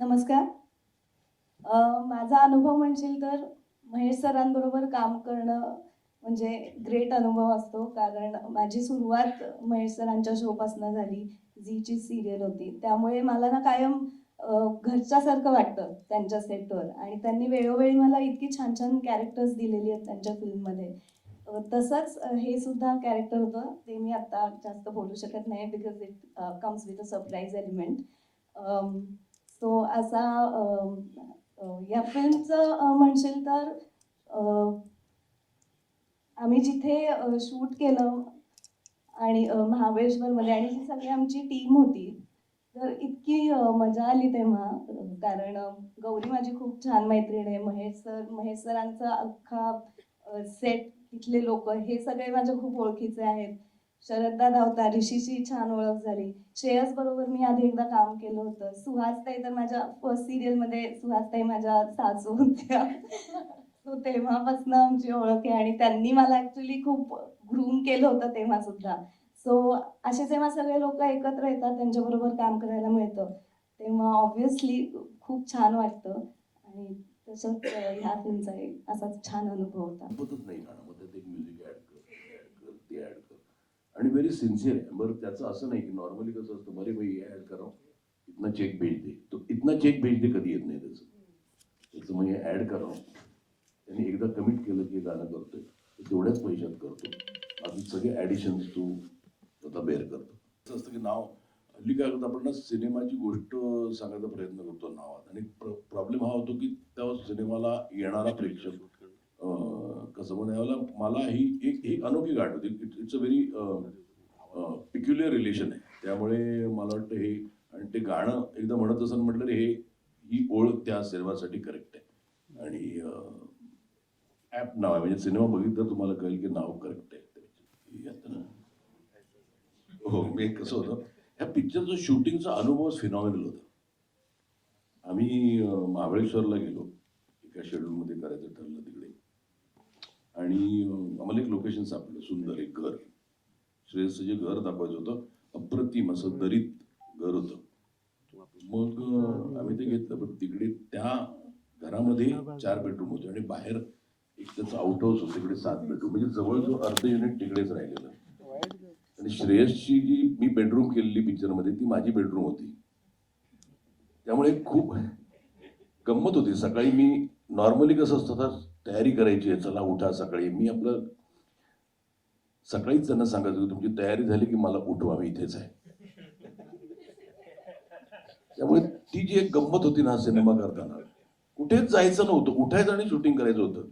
नमस्कार. माझा अनुभव म्हणशील तर महेश सरांबरोबर काम करणं म्हणजे ग्रेट अनुभव असतो. कारण माझी सुरुवात महेश सरांच्या शोपासनं झाली झीची सिरियल होती. त्यामुळे मला ना कायम घरच्यासारखं वाटतं त्यांच्या सेटवर आणि त्यांनी वेळोवेळी मला इतकी छान छान कॅरेक्टर्स दिलेली आहेत त्यांच्या फिल्ममध्ये तसंच हे सुद्धा कॅरेक्टर होतं. ते मी आत्ता जास्त बोलू शकत नाही because it comes with a surprise element so असा um, uh, या फिल्मचं uh, म्हणशील तर uh, आम्ही जिथे शूट केलं आणि महाबळेश्वरमध्ये आणि जी सगळी आमची टीम होती तर इतकी मजा आली तेव्हा. कारण गौरी माझी खूप छान मैत्रीण आहे. महेश सर महेश सरांचा अख्खा सेट तिथले लोक हे सगळे माझ्या खूप ओळखीचे आहेत. शरददा धावता ऋषीशी छान ओळख झाली. श्रेयस बरोबर मी आधी एकदा काम केलं होतं. सुहासताई तर माझ्या फर्स्ट सिरियलमध्ये सुहासताई माझ्या सासू होत्या. सो तेव्हापासून आमची ओळख आहे आणि त्यांनी मला ऍक्च्युली खूप ग्रूम केलं होतं तेव्हा सुद्धा सो असे जेव्हा सगळे लोक एकत्र येतात त्यांच्याबरोबर काम करायला मिळतं तेव्हा ऑब्विसली खूप छान वाटतं. आणि तसंच ह्या फिल्मचा एक असाच छान अनुभव होता. आणि व्हेरी सिन्सिअर आहे. बरं त्याचं असं नाही की नॉर्मली कसं असतं बरे भाई ॲड करावं. करा इतना चेक भेज दे तो इतना चेक भेज दे कधी येत नाही त्याचं. त्याचं म्हणजे ॲड ऍड करा त्यांनी एकदा कमिट केलं की गाणं करतोय. तेवढ्याच पैशात करतो. बाकी सगळे ॲडिशन्स तू आता बेअर करतो. असं असतं की नाव हल्ली काय करतो आपण ना सिनेमाची गोष्ट सांगायचा प्रयत्न करतो नावात. आणि प्रॉब्लेम हा होतो की त्या सिनेमाला येणारा प्रेक्षक कसं म्हणायला मला ही एक एक अनोखी गाठ होती. It it's a very peculiar relation आहे. त्यामुळे मला वाटतं हे आणि ते गाणं एकदा म्हणत असं म्हटलं हे ही ओळख त्या सिनेमासाठी करेक्ट आहे. आणि uh, ॲप नाव आहे. म्हणजे सिनेमा बघितलं तुम्हाला कळेल की नाव करेक्ट आहे. हो मी कसं होतं ह्या पिक्चरचं शूटिंगचा अनुभव फिनॉमिनल होता. आम्ही uh, महाबळेश्वरला गेलो. एका शेड्यूलमध्ये करायचं ठरलं तिकडे. आणि आम्हाला एक लोकेशन सापडलं सुंदर एक घर. श्रेयसचं जे घर दाखवायचं होतं अप्रतिम असं दरीत घर होतं. मग आम्ही ते घेतलं पण तिकडे त्या घरामध्ये चार बेडरूम होते आणि बाहेर एक त्याचं आउट हाऊस होतं तिकडे सात बेडरूम म्हणजे जवळजवळ अर्ध युनिट तिकडेच राहिलेलं. आणि श्रेयसची जी मी बेडरूम केलेली पिक्चरमध्ये ती माझी बेडरूम होती. त्यामुळे खूप गंमत होती. सकाळी मी नॉर्मली कसं असतं तर तयारी करायची आहे चला उठा सकाळी. मी आपलं सकाळीच त्यांना सांगायचं की तुमची तयारी झाली की मला उठवा मी इथेच आहे. त्यामुळे ती जी एक गंमत होती ना सिनेमा करताना कुठेच जायचं नव्हतं. उठायचं आणि शूटिंग करायचं होतं.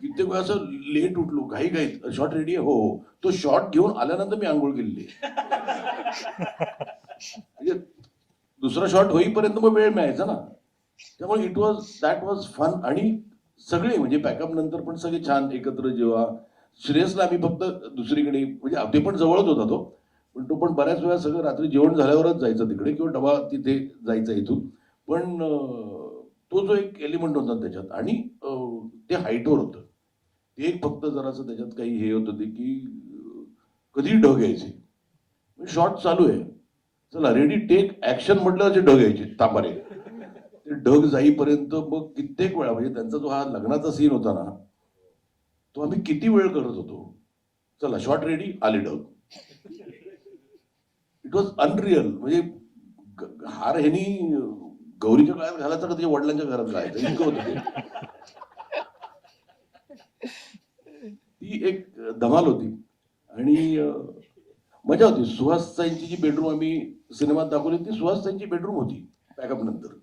कित्येक वेळा असं लेट उठलो घाई घाईत शॉर्ट रेडी आहे? हो हो. तो शॉर्ट घेऊन आल्यानंतर मी आंघोळ केलेली. म्हणजे दुसरा शॉट होईपर्यंत मग वेळ मिळायचा ना. त्यामुळे it was that was fun आणि सगळे म्हणजे पॅकअप नंतर पण सगळे छान एकत्र जेव्हा श्रेयसला आम्ही फक्त दुसरीकडे म्हणजे अगदी पण जवळच होता तो पण तो पण बऱ्याच वेळा सगळं रात्री जेवण झाल्यावरच जायचा तिकडे किंवा डबा तिथे जायचा इथून. पण तो जो एक एलिमेंट होता त्याच्यात आणि ते हाईटवर होतं. ते एक फक्त जरासं त्याच्यात काही हे होतं ते की कधी ढग यायचे. म्हणजे शॉर्ट चालू आहे. चला रेडी टेक ऍक्शन म्हटलं ते ढग यायचे तांबारे. ते ढग जाईपर्यंत मग कित्येक वेळा म्हणजे त्यांचा जो हा लग्नाचा सीन होता ना तो आम्ही किती वेळ करत होतो? चला शॉर्ट रेडी आले ढग. इट वॉज अनरिअल म्हणजे हार ह्यानी गौरीच्या काळात घालायचा का त्याच्या वडिलांच्या घरात घालायचं? इतकं होत ती. एक धमाल होती. आणि मजा होती. सुहास साईंची जी बेडरूम आम्ही सिनेमात दाखवली ती सुहास साईंची बेडरूम होती पॅकअप नंतर.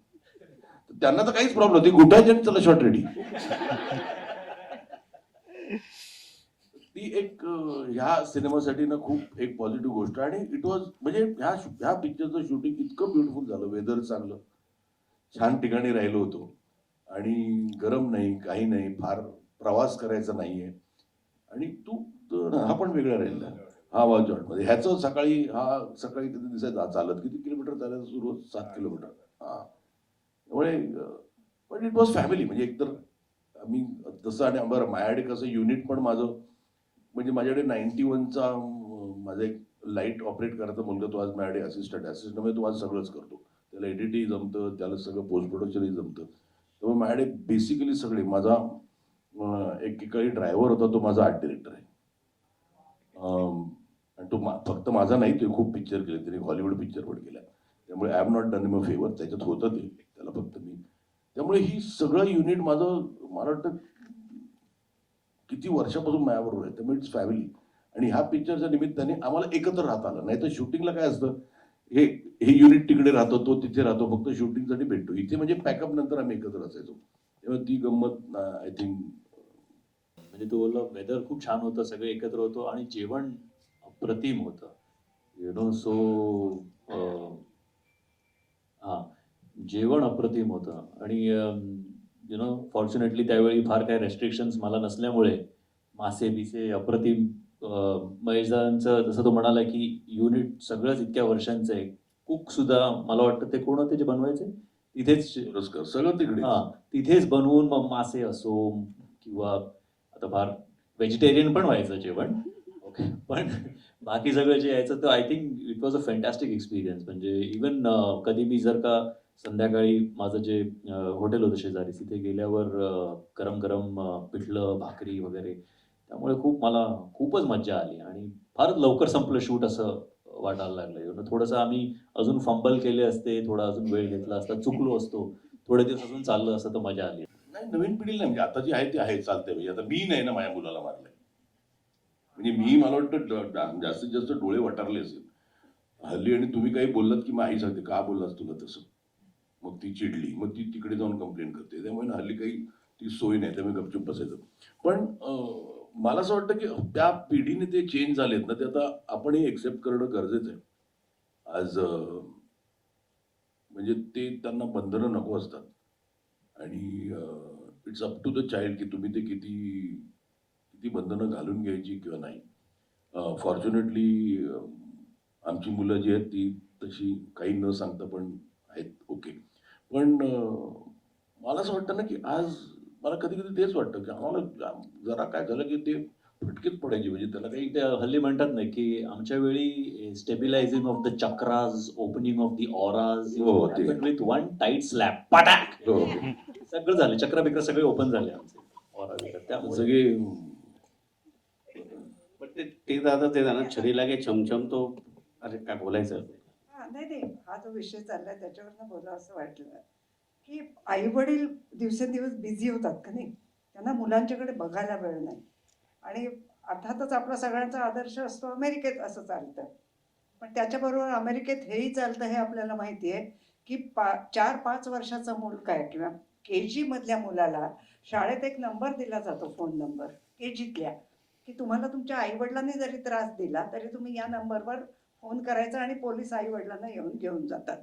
त्यांना तर काहीच प्रॉब्लेम होती गुटायचे आणि चला शॉर्ट रेडी ती एक ह्या सिनेमासाठी ना खूप एक पॉझिटिव्ह गोष्ट आणि इट वॉज म्हणजे ह्या ह्या पिक्चरचं शूटिंग इतकं ब्युटिफुल झालं. वेदर चांगलं. छान ठिकाणी राहिलो होतो. आणि गरम नाही काही नाही फार प्रवास करायचा नाहीये. आणि तू हा पण वेगळा राहिला. हा मध्ये. ह्याचं सकाळी हा सकाळी किती दिसायचा चालत? किती किलोमीटर चालायचं सुरू सात किलोमीटर. हा. त्यामुळे पण इट वॉज फॅमिली म्हणजे एकतर मी तसं आणि बरं माझ्याकडे कसं युनिट पण माझं म्हणजे माझ्याकडे नाईन्टी वनचा माझा एक लाइट ऑपरेट करायचा मुलगा तो आज माझ्याकडे असिस्टंट असिस्टंट म्हणजे तो आज सगळंच करतो. त्याला एडिटही जमतं त्याला सगळं पोस्ट प्रोडक्शनही जमतं. त्यामुळे माझ्याकडे बेसिकली सगळे माझा एकेकाळी ड्रायव्हर होता तो माझा आर्ट डिरेक्टर आहे. आणि तो मा- फक्त माझा नाही तो खूप पिक्चर केले. त्याने हॉलिवूड पिक्चर पण केला. त्यामुळे I am not done in favour त्याच्यात होतं ते. त्याला फक्त मी. त्यामुळे ही सगळं युनिट माझं मला वाटतं किती वर्षापासून माझ्याबरोबर आहे. त्यामुळे इट्स फॅमिली आणि ह्या पिक्चरच्या निमित्ताने आम्हाला एकत्र राहता आलं. नाही तर शूटिंगला काय असतं? हे हे युनिट तिकडे राहतो तो तिथे राहतो. फक्त शूटिंगसाठी भेटतो. इथे म्हणजे पॅकअप नंतर आम्ही एकत्र असायचो. तेव्हा ती गंमत uh, आय थिंक म्हणजे तू बोलला वेदर खूप छान होतं. सगळे एकत्र होतो आणि जेवण अप्रतिम होतं. यु नो सो हां. जेवण अप्रतिम होतं. आणि यु नो फॉर्च्युनेटली त्यावेळी फार काही रेस्ट्रिक्शन्स मला नसल्यामुळे मासे बिसे अप्रतिम महेशदांचं जसं तो म्हणाला की युनिट सगळंच इतक्या वर्षांचं आहे. कुक सुद्धा मला वाटतं ते कोण होते जे बनवायचे? तिथेच सगळं तिकडे हा तिथेच बनवून मग मासे असो किंवा आता फार व्हेजिटेरियन पण व्हायचं जेवण. ओके पण बाकी सगळं जे यायचं तर I think it was a fantastic experience म्हणजे इवन कधी मी जर का संध्याकाळी माझं जे हॉटेल होतं शेजारी तिथे गेल्यावर गरम गरम पिठलं भाकरी वगैरे त्यामुळे खूप मला खूपच मज्जा आली आणि फारच लवकर संपलं शूट असं वाटायला लागलं. एवढं थोडंसं आम्ही अजून फंबल केले असते थोडा अजून वेळ घेतला असता चुकलो असतो थोडे दिवस अजून चाललं असं तर मजा आली. नाही नवीन पिढीला म्हणजे आता जी आहे ती आहे चालते. म्हणजे आता मी नाही ना माझ्या मुलाला मारलंय. म्हणजे मी मला वाटतं जास्तीत जास्त डोळे वटारले असेल. हल्ली आणि तुम्ही काही बोललात की मग आई सांगते का बोललास तुला तसं? ती चिडली मग ती तिकडे जाऊन कंप्लेंट करते. त्यामुळे ना हल्ली काही ती सोय नाही त्यामुळे गपचूप बसायचं. पण मला असं वाटतं की त्या पिढीने ते चेंज झालेत ना ते आता आपणही एक्सेप्ट करणं गरजेचं आहे. आज म्हणजे ते त्यांना बंधनं नको असतात. आणि it's up to the child की तुम्ही ते किती किती बंधनं घालून घ्यायची किंवा नाही. फॉर्च्युनेटली आमची मुलं जी आहेत ती तशी काही न सांगता पण आहेत ओके पण मला असं वाटतं ना की आज मला कधी कधी तेच वाटतं की आम्हाला जरा काय झालं की ते फटकेच पडायचे. म्हणजे त्याला काही ते हल्ली म्हणतात ना की आमच्या वेळी stabilising of the chakras opening of the auras. With one tight slab पटाक सगळं झालं. चक्र बिक्र सगळे ओपन झाले आमचे. ऑरा त्यामुळे सगळे पण ते ते दादा ते ना छरी लागे चमचम तो अरे काय बोलायचं? नाही नाही. हा जो विषय चालला आहे त्याच्यावरनं बोला असं वाटलं की आई वडील दिवसेंदिवस बिझी होतात का नाही? त्यांना मुलांच्याकडे बघायला वेळ नाही. आणि अर्थातच आपला सगळ्यांचा आदर्श असतो अमेरिकेत असं चालतं. पण त्याच्याबरोबर अमेरिकेत हेही चालतं हे आपल्याला माहिती आहे की पा चार पाच वर्षाचं मूल काय किंवा के जीमधल्या मुलाला शाळेत एक नंबर दिला जातो फोन नंबर के जीतल्या की तुम्हाला तुमच्या आईवडिलांनी जरी त्रास दिला तरी तुम्ही या नंबरवर फोन करायचा आणि पोलीस आई वडिलांना येऊन घेऊन जातात.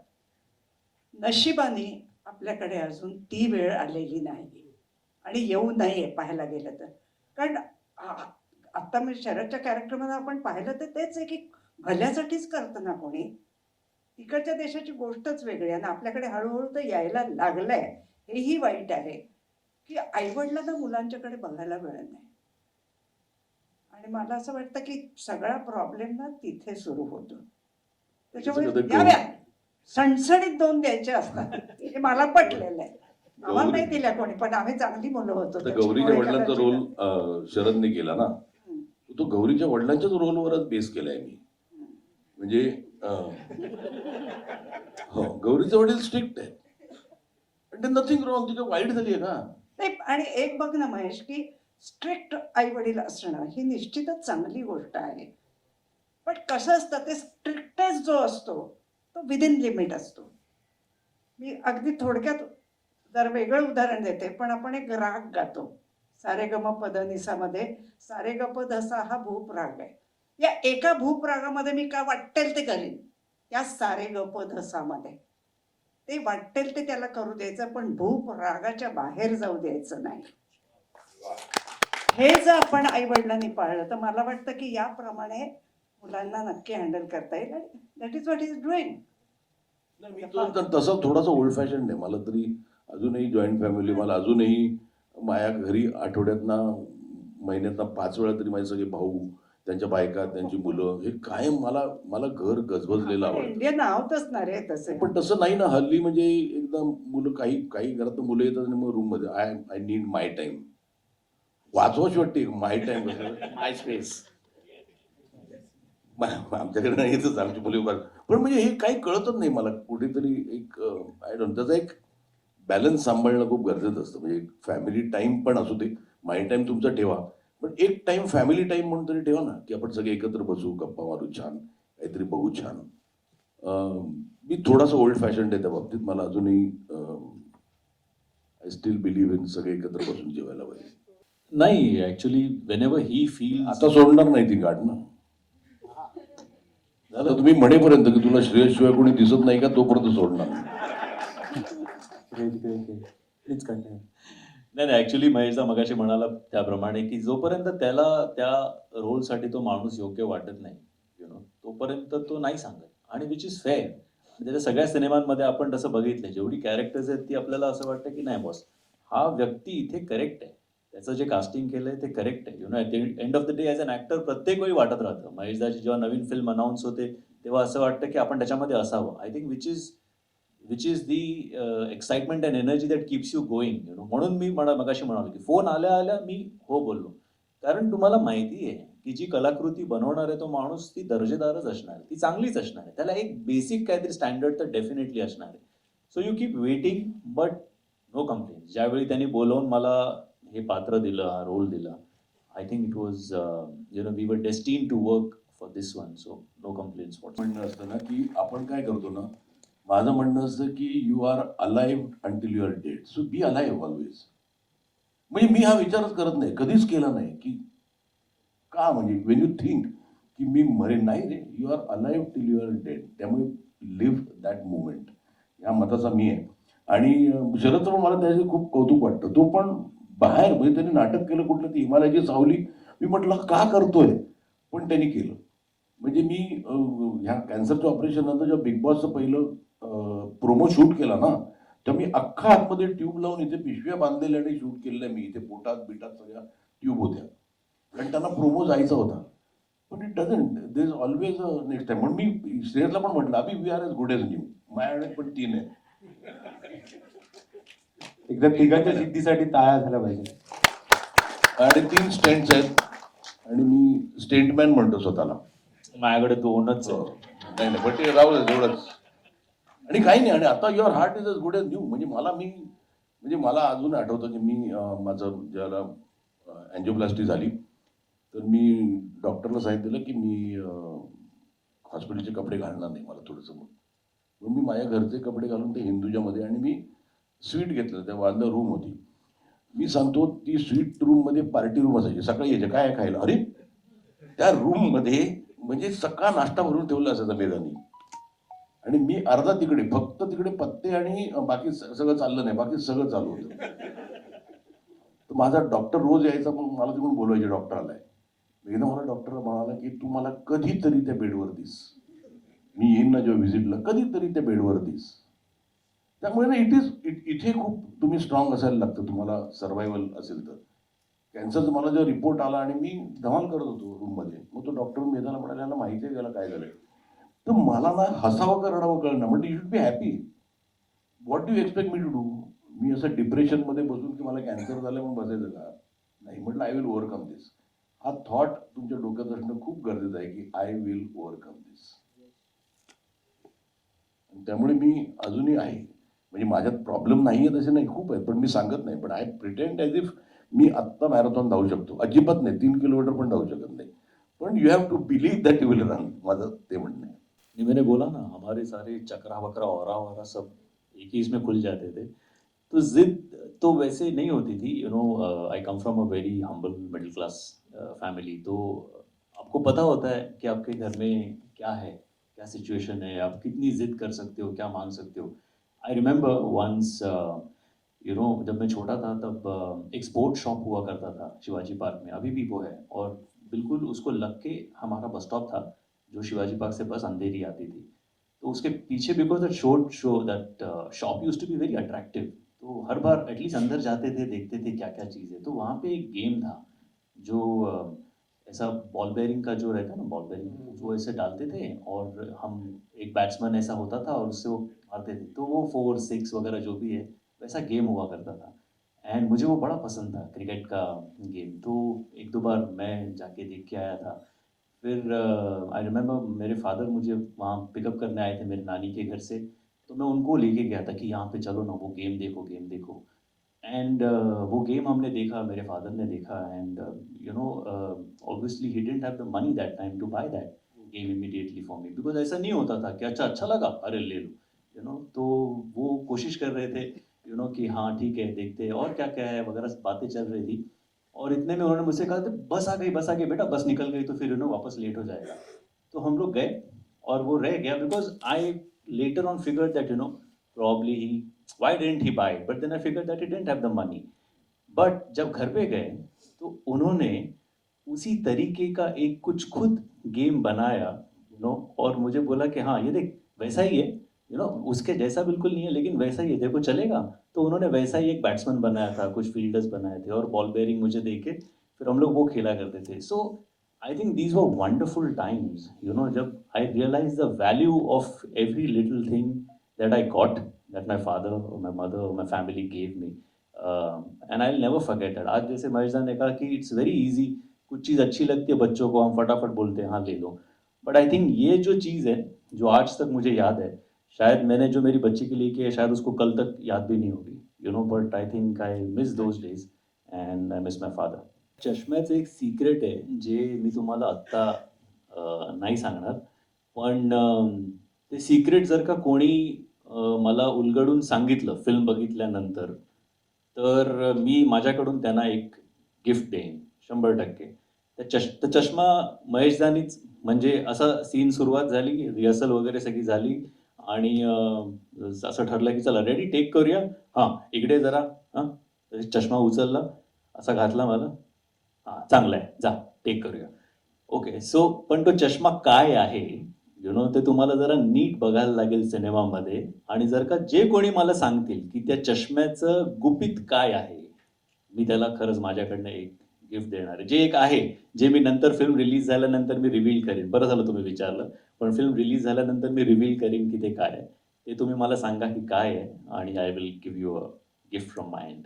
नशिबाने आपल्याकडे अजून ती वेळ आलेली नाही आणि येऊ नये पाहायला गेलं तर. कारण आत्ता आता मी शरदच्या कॅरेक्टरमध्ये आपण पाहिलं तर तेच आहे की भल्यासाठीच करतं ना कोणी. तिकडच्या देशाची गोष्टच वेगळी आहे आणि आपल्याकडे हळूहळू तर यायला लागलंय. हेही वाईट आहे की आईवडिलांना मुलांच्याकडे बघायला वेळ नाही. आणि मला असं वाटतं की सगळा प्रॉब्लेम ना तिथे सुरू होतो. त्याच्यामुळे द्याव्या सणसणीत दोन द्यायचे असतात. हे मला पटलेलं आहे. आम्हाला नाही दिल्या कोणी पण आम्ही चांगली मुलं होतो गौरीच्या वडिलांचा रोल शरदने केला ना. तो गौरीच्या वडिलांच्याच रोलवरच बेस केलाय मी. म्हणजे हो गौरीचे वडील स्ट्रिक्ट आहे नथिंग रॉंग तिथे वाईट झाली आहे का नाही आणि एक बघ ना महेश की स्ट्रिक्ट आई वडील असणं ही निश्चितच चांगली गोष्ट आहे. पण कसं असतं ते स्ट्रिक्टनेस जो असतो तो विदिन लिमिट असतो. मी अगदी थोडक्यात जर वेगळं उदाहरण देते पण आपण एक राग गातो. सारे गम पद निसामध्ये सारे ग पद असा हा भूपराग आहे. या एका भूपरागामध्ये मी काय वाटेल ते करीन? या सारे ग पद असामध्ये. ते वाटेल ते त्याला करू द्यायचं पण भूप रागाच्या बाहेर जाऊ द्यायचं नाही. हे जर आपण आई वडिलांनी पाळलं तर मला वाटतं की याप्रमाणे मुलांना नक्की हँडल करता येईल that is what is doing तसा थोडासा ओल्ड फॅशन आहे. मला तरी अजूनही जॉईंट फॅमिली मला अजूनही माझ्या घरी आठवड्यातना महिन्यातना पाच वेळा तरी माझे सगळे भाऊ त्यांच्या बायका त्यांची मुलं हे कायम मला मला घर गजबजलेलं आवडतं. इंडियन रे तसे. पण तसं नाही ना हल्ली म्हणजे एकदा मुलं काही काही घरात मुलं येतात आणि मग रूममध्ये I I need my time वाचवाच वाटते माय टाइम माय स्पेस आमच्याकडे नाही येतच आमची मुली पण म्हणजे हे काही कळतच नाही मला कुठेतरी एक आय डोंट त्याचा एक बॅलन्स सांभाळणं खूप गरजेचं असतं. म्हणजे फॅमिली टाईम पण असू दे माय टाईम तुमचा ठेवा. पण एक टाईम फॅमिली टाईम म्हणून तरी ठेवा ना की आपण सगळे एकत्र बसू गप्पा मारू छान काहीतरी बघू छान. मी थोडासा ओल्ड फॅशन आहे त्या बाबतीत. मला अजूनही आय स्टील बिलीव्ह इन सगळे एकत्र बसून जेवायला पाहिजे. नाही actually whenever he feel आता सोडणार नाही ती गाठ ना. झालं तुम्ही म्हणेपर्यंत की तुला श्रेयस शिवाय कोणी दिसत नाही का तोपर्यंत सोडणार. नाही नाही ऍक्च्युली महेशदा मगाशी म्हणाला त्याप्रमाणे की जोपर्यंत त्याला त्या रोलसाठी तो माणूस योग्य वाटत नाही यु नो तोपर्यंत तो नाही सांगत. आणि विच इज फेअर त्याच्या सगळ्या सिनेमांमध्ये आपण तसं बघितलं जेवढी कॅरेक्टर्स आहेत ती आपल्याला असं वाटतं की नाही बॉस हा व्यक्ती इथे करेक्ट आहे. त्याचं जे कास्टिंग केलंय ते करेक्ट आहे. You know end of the day as an actor प्रत्येक वेळी वाटत राहतं. महेशदाची जेव्हा नवीन फिल्म अनाऊन्स होते तेव्हा असं वाटतं की आपण त्याच्यामध्ये असावं. I think which is which is the excitement and energy that keeps you going you know म्हणून मी म्हणा मगाशी म्हणालो की फोन आल्या आल्या मी हो बोललो. कारण तुम्हाला माहिती आहे की जी कलाकृती बनवणार आहे तो माणूस ती दर्जेदारच असणार. आहे ती चांगलीच असणार आहे. त्याला एक बेसिक काहीतरी स्टँडर्ड तर डेफिनेटली असणार आहे. So you keep waiting but no complain ज्यावेळी त्यांनी बोलवून मला हे पात्र दिलं हा रोल दिला. I think it was you know we were destined to work for this one so no complaints what म्हणणं असतं ना की आपण काय करतो ना माझं म्हणणं असतं की you are alive until you are dead so be alive always म्हणजे मी हा विचारच करत नाही कधीच केला नाही की का म्हणजे वेन यू थिंक की मी मरेन नाही रे you are alive till you are dead त्यामुळे लिव्ह दॅट मुवमेंट या मताचा मी आहे. आणि शरद शरदचं पण मला त्याचे खूप कौतुक वाटतं. तो पण बाहेर म्हणजे त्यांनी नाटक केलं कुठलं ती हिमालयाची सावली. मी म्हटलं का करतोय? पण त्यांनी केलं. म्हणजे मी ह्या कॅन्सरच्या ऑपरेशन नंतर जेव्हा बिग बॉसचं पहिलं प्रोमो शूट केला ना तेव्हा मी अख्खा आतमध्ये ट्यूब लावून इथे पिशव्या बांधलेल्या आणि शूट केलेल्या मी. इथे पोटात बिटात सगळ्या ट्यूब होत्या. कारण त्यांना प्रोमो जायचा होता. पण it doesn't they is always next time म्हणून मी श्रेयसला पण म्हटलं Abhi we are as good as new माझ्याकडे पण तीन आहे. एकदा तिघांच्या सिद्धीसाठी टाळ्या झाल्या पाहिजे. आणि तीन स्टेंट्स आहेत. आणि मी स्टेंटमॅन म्हणतो स्वतःला. माझ्याकडे दोनच हो. नाही नाही पण ते राहू दे तेवढंच आणि काही नाही आणि आता your heart is as good as new म्हणजे मला मी म्हणजे मला अजून आठवतं की मी अं, माझं ज्याला अँजिओप्लास्टी झाली तर मी डॉक्टरला सांगितलेलं की मी हॉस्पिटलचे कपडे घालणार नाही मला थोडंसं. मग मी माझ्या घरचे कपडे घालून ते हिंदुजामध्ये आणि मी स्वीट घेतलं त्या वाजलं रूम होती. मी सांगतो ती स्वीट रूममध्ये पार्टी रूम असायची. सकाळी यायचे काय खायला? अरे त्या रूममध्ये म्हणजे सकाळ नाश्ता भरून ठेवला असायचा मेदानी. आणि मी अर्धा तिकडे फक्त तिकडे पत्ते आणि बाकी सगळं चाललं नाही. बाकी सगळं चालू होतं. तर माझा डॉक्टर रोज यायचा पण मला तिकडून बोलवायचे डॉक्टर आलाय. एकदा मला डॉक्टर म्हणाला की तू मला कधीतरी त्या बेडवर दिस. मी येईन ना जेव्हा व्हिजिटला कधीतरी त्या बेडवर दिस. त्यामुळे ना इट इज इथे खूप तुम्ही स्ट्रॉंग असायला लागतं. तुम्हाला सर्वायवल असेल तर. कॅन्सरचा मला जेव्हा रिपोर्ट आला आणि मी धमाल करत होतो रूममध्ये मग तो डॉक्टर मेदाला म्हणाला याला माहिती आहे त्याला काय झालंय? तर मला ना हसावं का रडावं ना म्हणजे you should be happy what do expect me to do मी असं डिप्रेशनमध्ये बसून की मला कॅन्सर झालं म्हणून बसायचं का? नाही म्हटलं आय विल ओव्हरकम दिस हा थॉट तुमच्या डोक्यात असणं खूप गरजेचं आहे की आय विल ओव्हरकम दिस त्यामुळे मी अजूनही आहे. म्हणजे माझ्यात प्रॉब्लेम नाही आहे तसे नाही, खूप आहेत, पण मी सांगत नाही. पण आय प्रिटेंड ॲज इफ़ मी आत्ता मॅरेथॉन धावू शकतो. अजिबात नाही, तीन किलोमीटर पण धावू शकत नाही. पण you have to believe that you will run माझं ते म्हणणं आहे. मैंने बोला ना, हमारे सारे चक्रा वकरा, और वरा सब एक ही इसमें खुल जाते थे। तो जिद तो वैसे नहीं होती थी you know I come from a very humble middle class family तो आपको पता होता है कि आपके घर में क्या है, क्या सिचुएशन है, आप कितनी जिद कर सकते हो, क्या मांग सकते हो। I remember once you know जब मैं छोटा था तब uh, एक स्पोर्ट शॉप हुआ करता था शिवाजी पार्क में अभी भी वो है। और बिल्कुल उसको लग के हमारा बस स्टॉप था जो शिवाजी पार्क से बस अंधेरी आती थी। तो उसके पीछे because that showed show that shop used to be very attractive तो हर बार एटलीस्ट अंदर जाते थे देखते थे क्या क्या चीज़। है तो वहाँ पे एक गेम था जो ऐसा बॉल बेयरिंग का जो रहता है ना बॉल बेयरिंग वो ऐसे डालते थे और हम एक बैट्समैन ऐसा होता था और उससे वो मारते थे। तो वो फोर सिक्स वगैरह जो भी है वैसा गेम हुआ करता था। एंड मुझे वो बड़ा पसंद था क्रिकेट का गेम तो एक दो बार मैं जाके देख के आया था। फिर आई रिमेम्बर मेरे फादर मुझे वहाँ पिकअप करने आए थे मेरे नानी के घर से। तो मैं उनको लेके गया था कि यहाँ पे चलो ना वो गेम देखो गेम देखो। एंड वो गेम हमने देखा मेरे फादर ने देखा and you know obviously he didn't have the money that time to buy that game immediately for me because ऐसा नहीं होता था कि अच्छा अच्छा लगा अरे ले लो यू नो तो वो कोशिश कर रहे थे यू you नो know, कि हाँ ठीक है देखते हैं और क्या क्या है वगैरह बातें चल रही थी। और इतने में उन्होंने मुझसे कहा था बस आ गई बस आ गई बेटा बस निकल गई तो फिर यू नो वापस लेट हो जाएगा। तो हम लोग गए और वो रह गया because I later on figure that you know probably he why didn't he buy but then I figure that he didn't have the money but जब घर पे गए तो उन्होंने उसी तरीके का एक कुछ खुद गेम बनाया यू नो और मुझे बोला कि हाँ ये देख, वैसा ही है यू नो उसके जैसा बिल्कुल नहीं है, लेकिन वैसा ही है, देखो चलेगा। तो उन्होंने वैसा ही एक बैट्समैन बनाया था, कुछ फील्डर्स बनाए थे, और बॉल बेयरिंग मुझे देके फिर हम लोग वो खेला करते थे। So I think these were wonderful times you know जब I realise the value of every little thing that I got that my father और माई मदर और my family gave me and I never forget that आज जैसे महेश ने कहा कि it's very easy कुछ चीज़ अच्छी लगती है, बच्चों को हम फटाफट बोलते हैं हाँ ले लो। बट आई थिंक ये जो चीज़ है, जो आज तक मुझे याद है, शायद मैंने जो मेरी बच्ची के लिए किया, शायद उसको कल तक याद भी नहीं होगी। You know but I think I miss those days and I miss father एक सिक्रेट आहे, जे मी तुम्हाला आत्ता नाही सांगणार. पण ते सिक्रेट जर का कोणी मला उलगडून सांगितलं फिल्म बघितल्यानंतर. तर मी माझ्याकडून त्यांना एक गिफ्ट देईन शंभर टक्के. त्या चष तर चष्मा महेशदानीच म्हणजे असा सीन सुरुवात झाली रिहर्सल वगैरे सगळी झाली. आणि असं ठरलं की चला रेडी टेक करूया. हां इकडे जरा हां चष्मा उचलला असा घातला मला. हां चांगला आहे जा टेक करूया. ओके सो पण तो चष्मा काय आहे? यु नो ते तुम्हाला जरा नीट बघायला लागेल सिनेमामध्ये. आणि जर का जे कोणी मला सांगतील की त्या चष्म्याचं गुपित काय आहे मी त्याला खरंच माझ्याकडनं एक गिफ्ट देणार आहे. जे एक आहे जे मी नंतर फिल्म रिलीज झाल्यानंतर मी रिव्हील करेन. बरं झालं तुम्ही विचारलं पण फिल्म रिलीज झाल्यानंतर मी रिव्हील करेन की ते काय आहे. ते तुम्ही मला सांगा की काय आहे आणि I will give you a gift from my end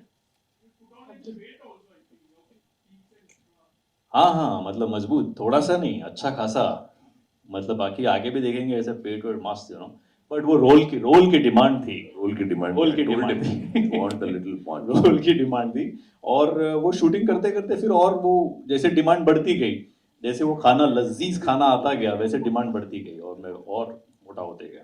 हाँ हाँ मतलब मजबूत. थोड़ा सा नहीं अच्छा खासा. मतलब बाकी आगे भी देखेंगे ऐसे पेट और मस्त यू नो बट वो रोल की रोल की डिमांड थी। रोल की डिमांड रोल की डिमांड थी। वांट लिटिल पॉइंट रोल की डिमांड थी। और वो शूटिंग करते करते फिर और वो जैसे डिमांड बढ़ती गई जैसे वो खाना लजीज खाना आता गया वैसे डिमांड बढ़ती गई और मैं और मोटा होते गया।